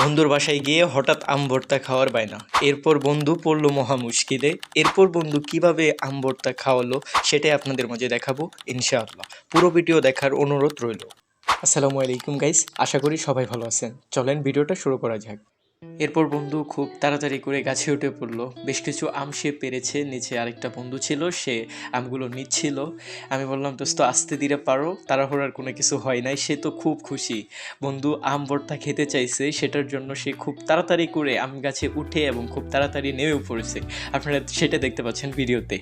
বন্ধুর বাসায় গিয়ে হঠাৎ আম ভর্তা খাওয়ার বায়না। এরপর বন্ধু পড়ল মহা মুশকিলে। এরপর বন্ধু কীভাবে আম ভর্তা খাওয়ালো সেটাই আপনাদের মাঝে দেখাবো, ইনশাআল্লাহ। পুরো ভিডিও দেখার অনুরোধ রইল। আসসালামু আলাইকুম গাইস আশা করি সবাই ভালো আছেন। চলেন ভিডিওটা শুরু করা যাক। এরপর বন্ধু খুব তাড়াতাড়ি করে গাছে উঠে পড়ল। বেশ কিছু আম সে পেরেছে, নিচে আরেকটা বন্ধু ছিল, সে আমগুলো নিচ্ছিল। আমি বললাম, দোস্ত, আস্তে ধীরে পারো, তাড়াহুড়ার কোনো কিছু হয় নাই। সে তো খুব খুশি। বন্ধু, আম ভর্তা খেতে চাইছে, সেটার জন্য সে খুব তাড়াতাড়ি করে আম গাছে উঠে এবং খুব তাড়াতাড়ি নেমেও পড়েছে। আপনারা সেটা দেখতে পাচ্ছেন ভিডিওতে।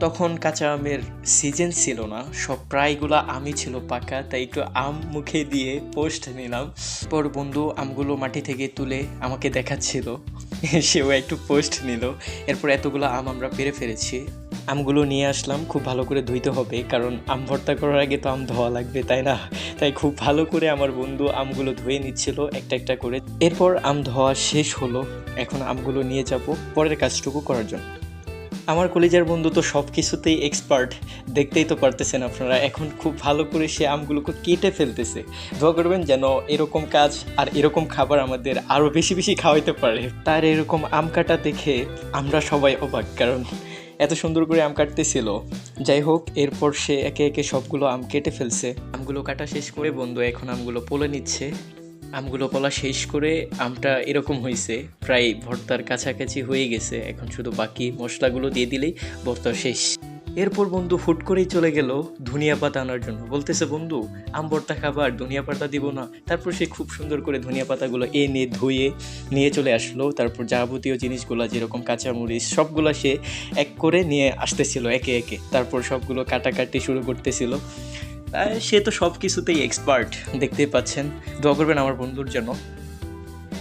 তখন কাঁচা আমের সিজন ছিল না। সব প্রায়গুলো আমই ছিল পাকা, তাই একটু আম মুখে দিয়ে পোস্ট নিলাম। পর বন্ধু আমগুলো মাটি থেকে তুলে আমাকে দেখাচ্ছিল। সেও একটু পোস্ট নিল। এরপর এতগুলো আম আমরা পেরে ফেলেছি। আমগুলো নিয়ে আসলাম, খুব ভালো করে ধুইতে হবে, কারণ আম ভর্তা করার আগে তো আম ধোয়া লাগবে, তাই না? তাই খুব ভালো করে আমার বন্ধু আমগুলো ধুয়ে নিচ্ছিল একটা একটা করে। এরপর আম ধোয়া শেষ হলো, এখন আমগুলো নিয়ে যাব পরের কাজটুকু করার জন্য। আমার কলেজের বন্ধু তো সব কিছুতেই এক্সপার্ট দেখতেই তো পারতেছেন আপনারা, এখন খুব ভালো করে সে আমগুলোকে কেটে ফেলতেছে। দোয়া করবেন যেন এরকম কাজ আর এরকম খাবার আমাদের আরও বেশি বেশি খাওয়াইতে পারে। তার এরকম আম কাটা দেখে আমরা সবাই অবাক, কারণ এত সুন্দর করে আম কাটতেছিল। যাই হোক, এরপর সে একে একে সবগুলো আম কেটে ফেলছে। আমগুলো কাটা শেষ করে বন্ধু এখন আমগুলো পোলে নিচ্ছে। আমগুলো পলা শেষ করে আমটা এরকম হয়েছে, প্রায় ভর্তার কাছাকাছি হয়ে গেছে। এখন শুধু বাকি মশলাগুলো দিয়ে দিলেই ভর্তা শেষ। এরপর বন্ধু হুট করেই চলে গেল ধনিয়া পাতা আনার জন্য। বলতেছে, বন্ধু, আম ভর্তা খাবার ধনিয়া পাতা দিব না। তারপর সে খুব সুন্দর করে ধনিয়া পাতাগুলো এনে ধুয়ে নিয়ে চলে আসলো। তারপর যাবতীয় জিনিসগুলো, যেরকম কাঁচামরিচ, সবগুলো সে এক করে নিয়ে আসতেছিল একে একে। তারপর সবগুলো কাটাকাটি শুরু করতেছিল। সে তো সব কিছুতেই এক্সপার্ট দেখতেই পাচ্ছেন। দোয়া করবেন আমার বন্ধুর জন্য।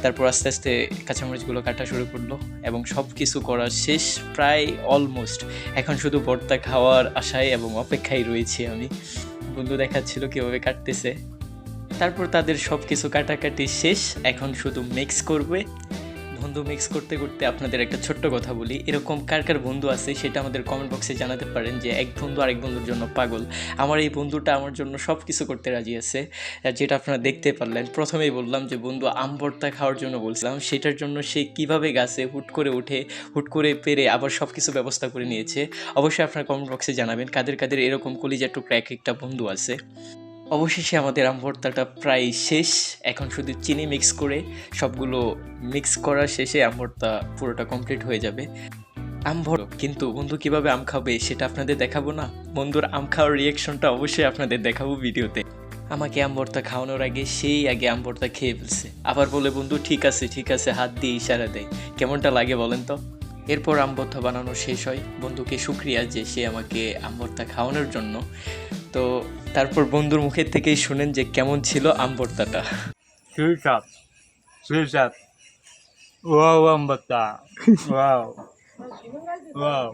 তারপর আস্তে আস্তে কাঁচামরিচগুলো কাটা শুরু করল এবং সব কিছু করা শেষ, প্রায় অলমোস্ট এখন শুধু ভর্তা খাওয়ার আশায় এবং অপেক্ষায় রয়েছি আমি। বন্ধু দেখাচ্ছিল কীভাবে কাটতেছে। তারপর তাদের সব কিছু কাটাকাটি শেষ, এখন শুধু মিক্স করবে। বন্ধু মিক্স করতে করতে আপনাদের একটা ছোট্ট কথা বলি। এরকম কার কার বন্ধু আছে সেটা আমাদের কমেন্ট বক্সে জানাতে পারেন যে এক বন্ধু আরেক বন্ধুর জন্য পাগল। আমার এই বন্ধুটা আমার জন্য সব কিছু করতে রাজি আছে যেটা আপনারা দেখতে পারলেন। প্রথমেই বললাম যে, বন্ধু, আম ভর্তা খাওয়ার জন্য বলছিলাম। সেটার জন্য সে কীভাবে গাছে হুট করে উঠে, হুট করে পেরে আবার সব কিছু ব্যবস্থা করে নিয়েছে। অবশ্যই আপনারা কমেন্ট বক্সে জানাবেন কাদের কাদের এরকম কলিজা টুকরা এক একটা বন্ধু আছে। অবশেষে আমাদের আম ভর্তাটা প্রায় শেষ। এখন শুধু চিনি মিক্স করে সবগুলো মিক্স করা শেষে আম ভর্তা পুরোটা কমপ্লিট হয়ে যাবে। আম কিন্তু বন্ধু কীভাবে আম খাবে সেটা আপনাদের দেখাবো না? বন্ধুর আম খাওয়ার রিয়েকশনটা অবশ্যই আপনাদের দেখাবো ভিডিওতে। আমাকে আম ভর্তা খাওয়ানোর আগে সেই আগে আম ভর্তা খেয়ে ফেলছে। আবার বলে, বন্ধু, ঠিক আছে ঠিক আছে, হাত দিয়ে ইশারা দেয় কেমনটা লাগে বলেন তো? এরপর আম ভর্তা বানানো শেষ হয়। বন্ধুকে শুক্রিয়া যে সে আমাকে আম ভর্তা খাওয়ানোর জন্য তো তারপর বন্ধুর মুখের থেকেই শুনেন যে কেমন ছিল আম্বর্তাটা ভর্তাটা ও Shishat. আম্বর্তা ওয়াও. Wow.